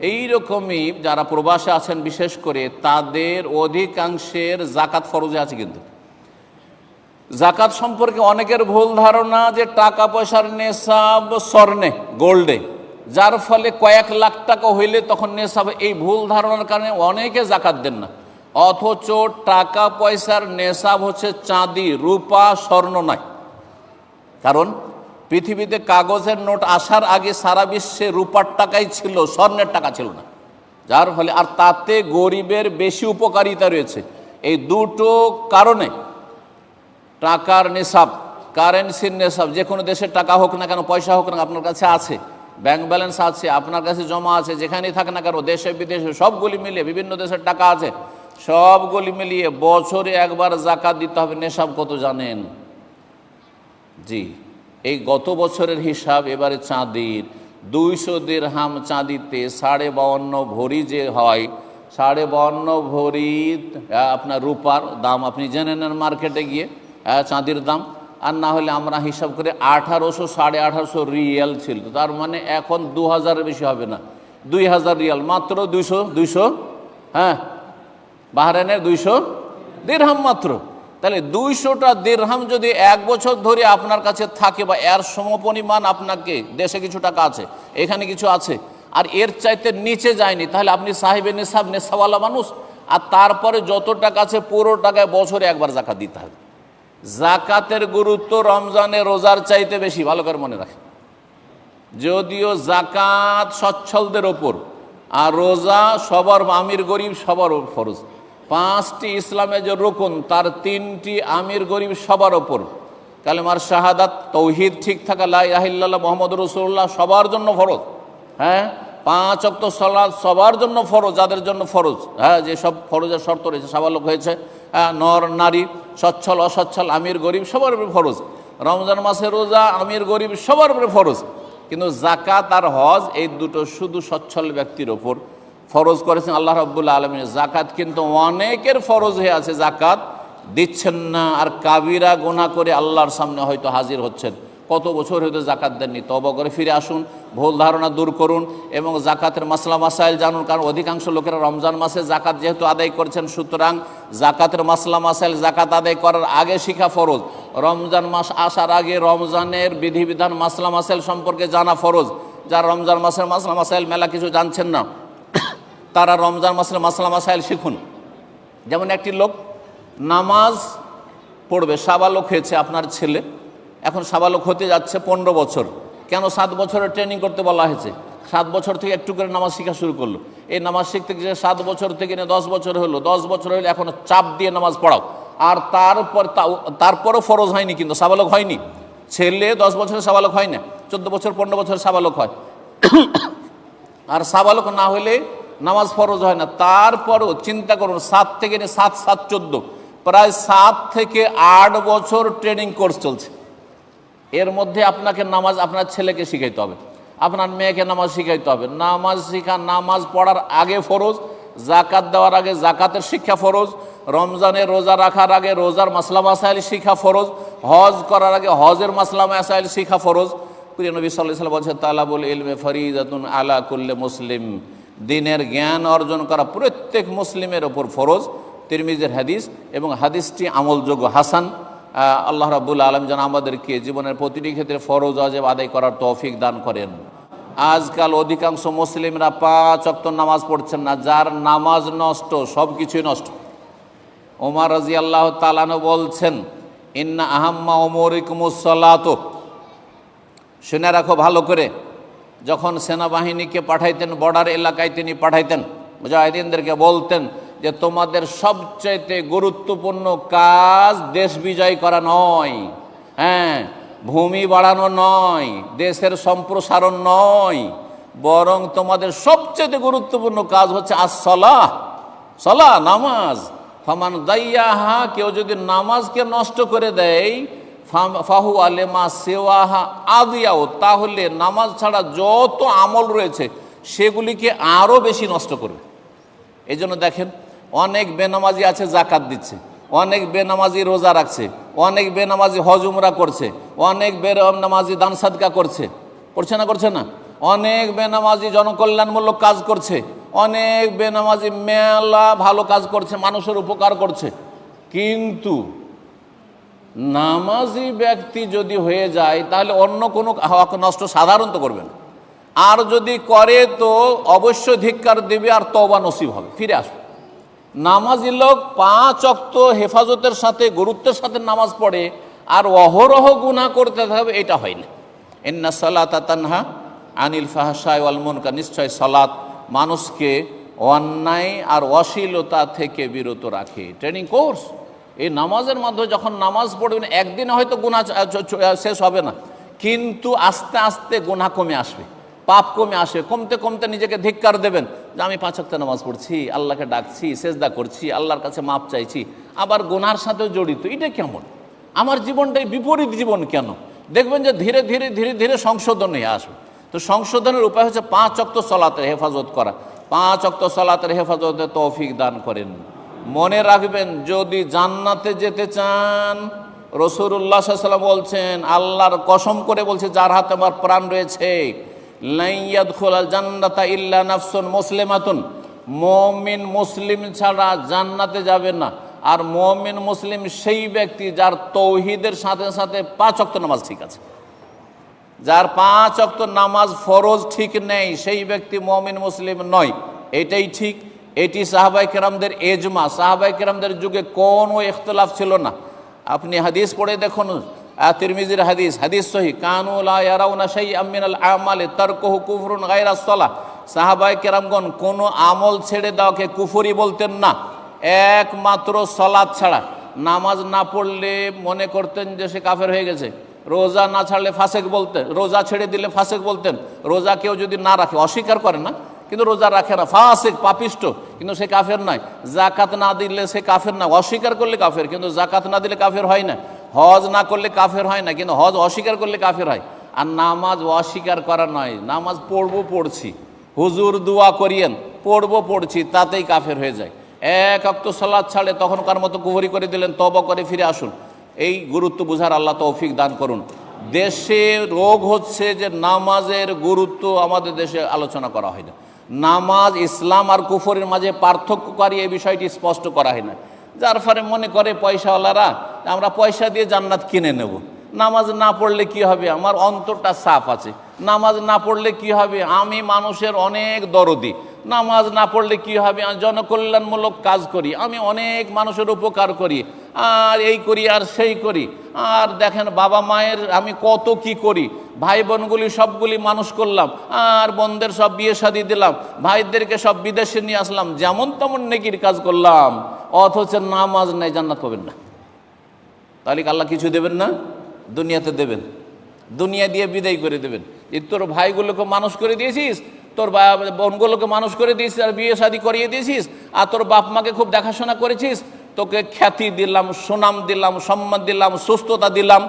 এই রকমই যারা প্রবাসে আছেন, বিশেষ করে তাদের অধিকাংশের জাকাত ফরজে আছে কিন্তু। জাকাত সম্পর্কে অনেকের ভুল ধারণা যে টাকা পয়সার নেশাব স্বর্ণে, গোল্ডে, যার ফলে কয়েক লাখ টাকা হইলে তখন নেশাব, এই ভুল ধারণার কারণে অনেকে জাকাত দেন না। অথচ টাকা পয়সার নেশাব হচ্ছে চাঁদি, রূপা, স্বর্ণ নয়। কারণ পৃথিবীতে কাগজের নোট আসার আগে সারা বিশ্বে রূপার টাকাই ছিল, স্বর্ণের টাকা ছিল না। যার ফলে আর তাতে গরিবের বেশি উপকারিতা রয়েছে। এই দুটো কারণে টাকার নেশাব কারেন্সির নেশাব, যে কোনো দেশের টাকা হোক না কেন, পয়সা হোক না আপনার কাছে আছে। ব্যাংক ব্যালেন্স আছে, আপনার কাছে জমা আছে, যেখানেই থাক না কেন, দেশে বিদেশে সবগুলি মিলিয়ে, বিভিন্ন দেশের টাকা আছে, সবগুলি মিলিয়ে বছরে একবার জাকাত দিতে হবে। নেশাব কত জানেন? জি। এই গত বছরের হিসাব এবারে চাঁদির। দুইশো দেড়হাম চাঁদিতে সাড়ে বাউন্ন ভরি যে হয়, সাড়ে বাউন্ন ভরি আপনার রূপার দাম আপনি জেনে নেন মার্কেটে গিয়ে চাঁদির দাম। আর না হলে আমরা হিসাব করে আঠারোশো সাড়ে আঠারোশো রিয়াল ছিল। তার মানে এখন দু হাজারের বেশি হবে না। দুই হাজার রিয়াল, মাত্র দুইশো দুইশো হ্যাঁ বাহরাইনের দুইশো দেড়হাম মাত্র। তাহলে দুইশোটা দেড়হাম যদি এক বছর ধরে আপনার কাছে থাকে বা এর সমপরিমাণ আপনাকে দেশে কিছু টাকা আছে, এখানে কিছু আছে, আর এর চাইতে নিচে যায়নি, তাহলে আপনি সাহেবের নেশাব নেশাওয়ালা মানুষ, আর তারপরে যত টাকা আছে পুরো টাকায় বছরে একবার জাকাত দিতে হবে। জাকাতের গুরুত্ব রমজানে রোজার চাইতে বেশি, ভালো করে মনে রাখে যদিও জাকাত সচ্ছলদের ওপর, আর রোজা সবার, আমির গরিব সবার ফরজ। পাঁচটি ইসলামের যে রুকুন তার তিনটি আমির গরিব সবার ওপর। কালেমার শাহাদাত তৌহিদ ঠিক থাকা লাই লাহিল্লাহ মোহাম্মদ রসুল্লাহ সবার জন্য ফরজ। হ্যাঁ? পাঁচ অক্ত সলাদ সবার জন্য ফরজ যাদের জন্য ফরজ। হ্যাঁ যেসব ফরজের শর্ত রয়েছে সাবালক হয়েছে হ্যাঁ, নর নারী সচ্ছল অসচ্ছল আমির গরিব সবার উপরে ফরজ। রমজান মাসে রোজা আমির গরিব সবার উপরে ফরজ। কিন্তু জাকাত আর হজ এই দুটো শুধু সচ্ছল ব্যক্তির ওপর। ফরজ করেছেন আল্লাহ রব্বুল্লা আলমিন জাকাত কিন্তু অনেকের ফরজ হয়ে আছে জাকাত দিচ্ছেন না। আর কাবিরা গোনা করে আল্লাহর সামনে হয়তো হাজির হচ্ছেন। কত বছর হয়তো জাকাত দেননি? তব করে ফিরে আসুন, ভুল ধারণা দূর করুন এবং জাকাতের মাসলা মাসাইল জানুন, কারণ অধিকাংশ লোকেরা রমজান মাসে জাকাত যেহেতু আদায় করছেন, সুতরাং জাকাতের মাসলা মাসাইল জাকাত আদায় করার আগে শিখা ফরজ। রমজান মাস আসার আগে রমজানের বিধিবিধান মাসলা মাসাইল সম্পর্কে জানা ফরজ। যারা রমজান মাসের মাসলা মাসাইল মেলা কিছু জানছেন না তারা রমজান মাসের মাসলা মাসাইল শিখুন। যেমন একটি লোক নামাজ পড়বে, সাবালক হয়েছে আপনার ছেলে। এখন সাবালক হতে যাচ্ছে পনেরো বছর। কেন সাত বছরের ট্রেনিং করতে বলা হয়েছে? সাত বছর থেকে একটু করে নামাজ শেখা শুরু করল। এই নামাজ শিখতে গিয়ে সাত বছর থেকে নিয়ে দশ বছর হলো, দশ বছর হলে এখন চাপ দিয়ে নামাজ পড়াও। আর তারপর তারপরও ফরজ হয়নি কিন্তু, সাবালক হয়নি। ছেলে দশ বছরের সাবালক হয় না, চোদ্দ বছর, পনেরো বছরের সাবালক হয়। আর সাবালক না হলে নামাজ ফরজ হয় না। তারপরও চিন্তা করুন, সাত থেকে নিয়ে সাত সাত, চোদ্দ। প্রায় সাত থেকে আট বছর ট্রেনিং কোর্স চলছে। এর মধ্যে আপনাকে নামাজ, আপনার ছেলেকে শিখাইতে হবে। আপনার মেয়েকে নামাজ শিখাইতে হবে। নামাজ শিখা, নামাজ পড়ার আগে ফরজ জাকাত দেওয়ার আগে জাকাতের শিক্ষা ফরজ রমজানে রোজা রাখার আগে রোজার মাসলা মাসাইল শিখা ফরজ, হজ করার আগে হজের মাসলা মাসাইল শিখা ফরজ। প্রিয় নবী সাল্লাহ বলছে তালাবুল ইলমে ফরিদাতুন আলা কুল্লে মুসলিম। দিনের জ্ঞান অর্জন করা প্রত্যেক মুসলিমের ওপর ফরজ। তিরমিজের হাদিস এবং হাদিসটি আমলযোগ্য হাসান। আল্লাহ রাবুল আলম যেন আমাদেরকে জীবনের প্রতিটি ক্ষেত্রে ফরজ অজেব আদায় করার তৌফিক দান করেন। আজকাল অধিকাংশ মুসলিমরা পাঁচ অক্ত নামাজ পড়ছেন না, যার নামাজ নষ্ট সব কিছুই নষ্ট। ওমর রাজি আল্লাহ তালানো বলছেন, ইন্না আহাম্মা ওমরিকুমুসলাত শুনে রাখো ভালো করে। যখন সেনাবাহিনীকে পাঠাইতেন, বর্ডার এলাকায় তিনি পাঠাইতেন, মুজাহিদিনদেরকে বলতেন যে, তোমাদের সবচাইতে গুরুত্বপূর্ণ কাজ দেশ বিজয় করা নয় হ্যাঁ ভূমি বাড়ানো নয়, দেশের সম্প্রসারণ নয়, বরং তোমাদের সবচেয়ে গুরুত্বপূর্ণ কাজ হচ্ছে আসলাহ সলা নামাজ। ফামান দাইয়াহা, কেউ যদি নামাজকে নষ্ট করে দেয় ফাহু আলেমা সেওয়াহা আদিয়াও তাহলে নামাজ ছাড়া যত আমল রয়েছে, সেগুলিকে আরও বেশি নষ্ট করবে। এই জন্য দেখেন, অনেক বেনামাজি আছে জাকাত দিচ্ছে। অনেক বেনামাজি রোজা রাখছে। অনেক বেনামাজি হজুমরা করছে। অনেক বেনামাজি দান সাদকা করছে। করছে না করছে না? অনেক বেনামাজি জনকল্যাণমূলক কাজ করছে। অনেক বেনামাজি মেলা ভালো কাজ করছে, মানুষের উপকার করছে। কিন্তু নামাজি ব্যক্তি যদি হয়ে যায়, তাহলে অন্য কোনো হক নষ্ট সাধারণত করবেন আর যদি করে, তো অবশ্যই ধিক্কার দেবে আর তবা নসিব হবে। ফিরে আসবে নামাজি লোক পাঁচ অক্ত হেফাজতের সাথে, গুরুত্বের সাথে নামাজ পড়ে আর অহরহ গুণা করতে থাকবে, এটা হয় না। এন্না সালাত তানহা আনিল ফাহাসায় ওয়াল মুনকা নিশ্চয় সালাত মানুষকে অন্যায় আর অশ্লীলতা থেকে বিরত রাখে। ট্রেনিং কোর্স এই নামাজের মাধ্যমে যখন নামাজ পড়বেন, একদিনে হয়তো গুণা শেষ হবে না। কিন্তু আস্তে আস্তে গুণা কমে আসবে, পাপ কমে আসবে। কমতে কমতে নিজেকে ধিক্কার দেবেন যে, আমি পাঁচ ওয়াক্ত নামাজ পড়ছি, আল্লাহকে ডাকছি, সেজদা করছি, আল্লাহর কাছে মাপ চাইছি। আবার গুনার সাথেও জড়িত, এটা কেমন? আমার জীবনটাই বিপরীত জীবন কেন? দেখবেন যে ধীরে ধীরে ধীরে ধীরে সংশোধন হয়ে আসবে। তো সংশোধনের উপায় হচ্ছে পাঁচ অক্ত সলাতের হেফাজত করা। পাঁচ অক্ত সলাতের হেফাজতে তৌফিক দান করেন। মনে রাখবেন, যদি জান্নাতে যেতে চান রসুল্লাহ সাল্লাম বলছেন, আল্লাহর কসম করে বলছে, যার হাতে আমার প্রাণ রয়েছে লাইয়াদ খোলাল জান্নাতা ইল্লা নাফসুন মুসলিমাতুন। মমিন মুসলিম ছাড়া জান্নাতে যাবে না। আর মমিন মুসলিম সেই ব্যক্তি যার তৌহিদের সাথে সাথে পাঁচ অক্ত নামাজ ঠিক আছে। যার পাঁচ অক্ত নামাজ ফরজ ঠিক নেই, সেই ব্যক্তি মমিন মুসলিম নয়। এটাই ঠিক। এটি সাহাবাই কেরামদের এজমা। সাহাবাই কেরামদের যুগে কোনো ইখতলাফ ছিল না। আপনি হাদিস পড়ে দেখুন তিরমিজির হাদিস হাদিস সহি কানুলা আমিনাল কুফরুন সাহাবাই কেরামগণ, কোনো আমল ছেড়ে দেওয়াকে কুফরি বলতেন না। একমাত্র সলাদ ছাড়া। নামাজ না পড়লে মনে করতেন যে সে কাফের হয়ে গেছে। রোজা না ছাড়লে ফাসেক বলতেন, রোজা ছেড়ে দিলে ফাসেক বলতেন। রোজা কেউ যদি না রাখে, অস্বীকার করে না কিন্তু রোজা রাখে না। ফাসেক, পাপিষ্ট, কিন্তু সে কাফের নয়। জাকাত না দিলে সে কাফের না। অস্বীকার করলে কাফের, কিন্তু জাকাত না দিলে কাফের হয় না। হজ না করলে কাফের হয় না, কিন্তু হজ অস্বীকার করলে কাফের হয়। আর নামাজ অস্বীকার করা নয়। নামাজ পড়ব পড়ছি। হুজুর দোয়া করিয়েন, পড়ব পড়ছি, তাতেই কাফের হয়ে যায়। এক অক্ত সালাদ ছাড়ে তখনকার মতো কুহরি করে দিলেন তব করে ফিরে আসুন। এই গুরুত্ব বুঝার আল্লাহ তৌফিক দান করুন। দেশে রোগ হচ্ছে যে নামাজের গুরুত্ব আমাদের দেশে আলোচনা করা হয় না। নামাজ, ইসলাম আর কুফরের মাঝে পার্থক্যকারী এই বিষয়টি স্পষ্ট করা হয় না। যার ফলে মনে করে পয়সাওয়ালারা, আমরা পয়সা দিয়ে জান্নাত কিনে নেব। নামাজ না পড়লে কি হবে? আমার অন্তরটা সাফ আছে। নামাজ না পড়লে কি হবে? আমি মানুষের অনেক দরদি। নামাজ না পড়লে কি হবে? জনকল্যাণমূলক কাজ করি, আমি অনেক মানুষের উপকার করি, আর এই করি, আর সেই করি। আর দেখেন বাবা মায়ের আমি কত কি করি? ভাই বোনগুলি সবগুলি মানুষ করলাম, আর বোনদের সব বিয়ে শাদি দিলাম, ভাইদেরকে সব বিদেশে নিয়ে আসলাম, যেমন তেমন নেকির কাজ করলাম, অথচ নামাজ নেই, জান্নাত পাবেন না। তাহলে আল্লাহ কিছু দেবেন না? দুনিয়াতে দেবেন। দুনিয়া দিয়ে বিদায় করে দেবেন। তোর ভাইগুলোকে মানুষ করে দিয়েছিস তোর বোনগুলোকে মানুষ করে দিয়েছিস, আর বিয়ে শাদি করিয়ে দিয়েছিস, আর তোর বাপ মাকে খুব দেখাশোনা করেছিস, তোকে খ্যাতি দিলাম, সুনাম দিলাম, সম্মান দিলাম, সুস্থতা দিলাম,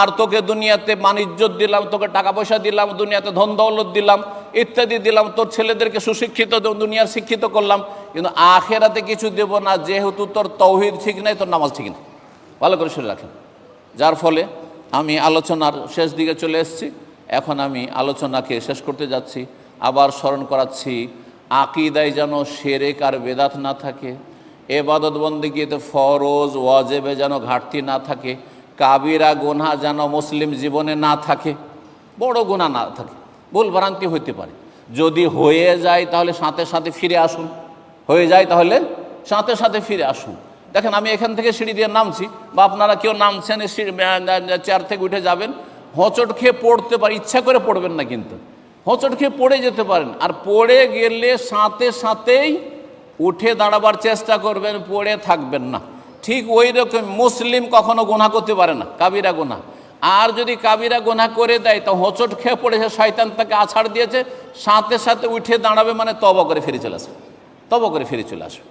আর তোকে দুনিয়াতে মানিজ্যত দিলাম, তোকে টাকা পয়সা দিলাম, দুনিয়াতে ধন দৌলত দিলাম, ইত্যাদি দিলাম, তোর ছেলেদেরকে সুশিক্ষিত, দুনিয়ার শিক্ষিত করলাম, কিন্তু আখেরাতে কিছু দেব না, যেহেতু তোর তৌহিদ ঠিক নাই, তোর নামাজ ঠিক নেই। ভালো করে শুনে রাখেন। যার ফলে আমি আলোচনার শেষ দিকে চলে এসেছি, এখন আমি আলোচনাকে শেষ করতে যাচ্ছি। আবার স্মরণ করাচ্ছি, আকিদায় যেন সেরেক আর বেদাত না থাকে এবাদত বন্দিগিতে ফরজ, ওয়াজেবে যেন ঘাটতি না থাকে, কাবিরা গোনা যেন মুসলিম জীবনে না থাকে, বড় গোনা না থাকে, ভুল ভ্রান্তি হইতে পারে। যদি হয়ে যায় তাহলে সাথে সাথে ফিরে আসুন, হয়ে যায় তাহলে সাথে সাথে ফিরে আসুন। দেখেন আমি এখান থেকে সিঁড়ি দিয়ে নামছি, বা আপনারা কেউ নামছেন চেয়ার থেকে উঠে যাবেন, হচট খেয়ে পড়তে পারে, ইচ্ছা করে পড়বেন না কিন্তু। হোঁচট খেয়ে পড়ে যেতে পারেন। আর পড়ে গেলে সাথে সাথেই উঠে দাঁড়াবার চেষ্টা করবেন, পড়ে থাকবেন না। ঠিক ওই রকম মুসলিম কখনো গোনা করতে পারে না, কাবিরা গোনা আর যদি কাবিরা গোনা করে দেয়, তো হোঁচট খেয়ে পড়েছে, শয়তান তাকে আছাড় দিয়েছে, সাথে সাথে উঠে দাঁড়াবে মানে তব করে ফিরে চলে আসবে। তব করে ফিরে চলে আসবে।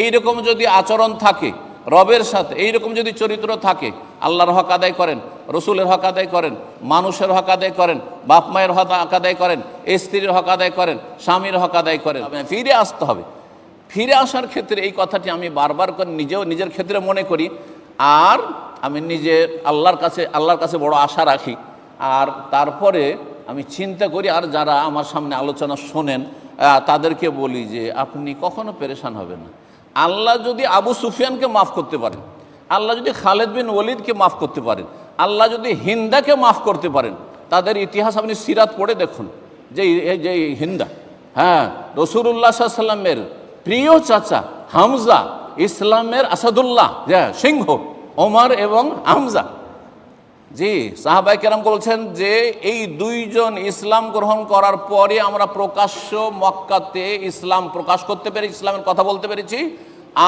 এইরকম যদি আচরণ থাকে, রবের সাথে, এইরকম যদি চরিত্র থাকে আল্লাহর হক আদায় করেন, রসুলের হক আদায় করেন, মানুষের হক আদায় করেন, বাপ মায়ের হক আদায় করেন, স্ত্রীর হক আদায় করেন, স্বামীর হক আদায় করেন। ফিরে আসতে হবে। ফিরে আসার ক্ষেত্রে এই কথাটি আমি বারবার করে নিজেও নিজের ক্ষেত্রে মনে করি, আর আমি নিজে আল্লাহর কাছে আল্লাহর কাছে বড় আশা রাখি। আর তারপরে আমি চিন্তা করি, আর যারা আমার সামনে আলোচনা শোনেন তাদেরকে বলি যে, আপনি কখনো পেরেশান হবেন না। আল্লাহ যদি আবু সুফিয়ানকে মাফ করতে পারেন আল্লাহ যদি খালেদ বিন ওলিদকে মাফ করতে পারেন, আল্লাহ যদি হিন্দাকে মাফ করতে পারেন, তাদের ইতিহাস আপনি সিরাত পড়ে দেখুন, যে যে হিন্দা। হ্যাঁ রসুল্লাহ সাল্লামের প্রিয় চাচা হামজা ইসলামের আসাদুল্লাহ হ্যাঁ সিংহ, ওমর এবং হামজা। জি সাহাবাই কেরাম বলছেন যে এই দুইজন ইসলাম গ্রহণ করার পরে আমরা প্রকাশ্য মক্কাতে ইসলাম প্রকাশ করতে পেরেছি, ইসলামের কথা বলতে পেরেছি,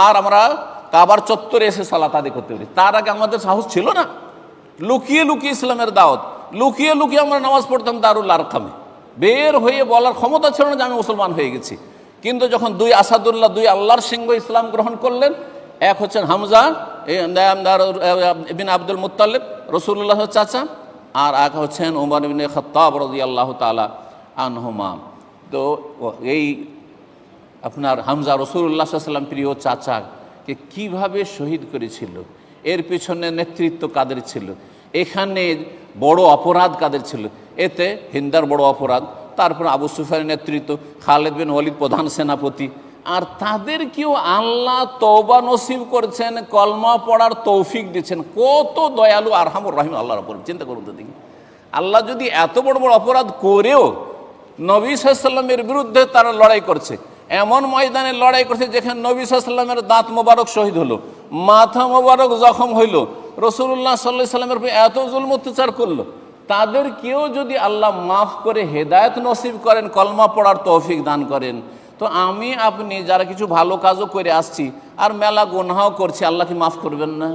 আর আমরা কাবার চত্বরে এসে সালাত আদি করতে পেরেছি। তার আগে আমাদের সাহস ছিল না। লুকিয়ে লুকিয়ে ইসলামের দাওয়াত, লুকিয়ে লুকিয়ে আমরা নামাজ পড়তাম দারুল আরকামে। বের হয়ে বলার ক্ষমতা ছিল না যে আমি মুসলমান হয়ে গেছি। কিন্তু যখন দুই আসাদুল্লাহ, দুই আল্লাহর সিংহ ইসলাম গ্রহণ করলেন, এক হচ্ছেন হামজা বিন আব্দুল মুতাল্লিব রসুল্লাহ চাচা, আর এক হচ্ছেন উমর বিন খত্তাব রাজি আল্লাহ তালা আনহুমা। তো এই আপনার হামজা রসুল্লাহ সাল্লাম প্রিয় চাচাকে কীভাবে শহীদ করেছিল? এর পিছনে নেতৃত্ব কাদের ছিল? এখানে বড় অপরাধ কাদের ছিল? এতে হিন্দার বড় অপরাধ, তারপর আবু সুফিয়ানের নেতৃত্ব, খালেদ বিন ওয়ালিদ প্রধান সেনাপতি। আর তাদের কেউ আল্লাহ তৌবা নসিব করছেন, কলমা পড়ার তৌফিক দিচ্ছেন কত দয়ালু আরহামুর রহিম, আল্লাহর ওপর চিন্তা করুন তো দেখি। আল্লাহ যদি এত বড় বড় অপরাধ করেও নবী সাল্লামের বিরুদ্ধে তারা লড়াই করছে এমন ময়দানে লড়াই করছে যেখানে নবী সাল্লামের দাঁত মোবারক শহীদ হলো, মাথা মোবারক জখম হইল রসুল্লাহ সাল্লাহ সাল্লামের এত জুলম অত্যাচার করল। তাদের কেউ যদি আল্লাহ মাফ করে হেদায়ত নসিব করেন, কলমা পড়ার তৌফিক দান করেন, তো আমি, আপনি যারা কিছু ভালো কাজও করে আসছি, আর মেলা গুনহাও করছি, আল্লাহ কি মাফ করবেন না?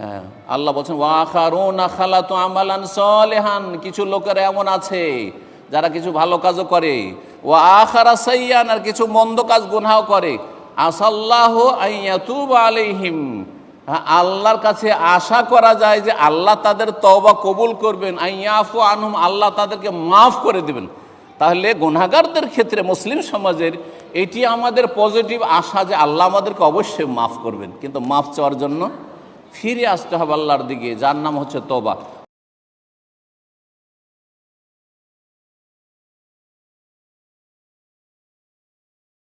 হ্যাঁ আল্লাহ বলছেন ওয়াখারুন খালাতু আমালান সলেহান। কিছু লোকের এমন আছে, যারা কিছু ভালো কাজও করে ও আখারা সাইয়ান আর কিছু মন্দ কাজ গুনাও করে। আসাল্লাহ আলাইহিম। হ্যাঁ, আল্লাহর কাছে আশা করা যায় যে আল্লাহ তাদের তওবা কবুল করবেন। আইয়াফু আনহুম আল্লাহ তাদেরকে মাফ করে দেবেন। তাহলে গুনাগারদের ক্ষেত্রে মুসলিম সমাজের এটি আমাদের পজিটিভ আশা যে আল্লাহ আমাদেরকে অবশ্যই মাফ করবেন। কিন্তু মাফ চাওয়ার জন্য ফিরে আসতে হবে আল্লাহর দিকে। যার নাম হচ্ছে তোবা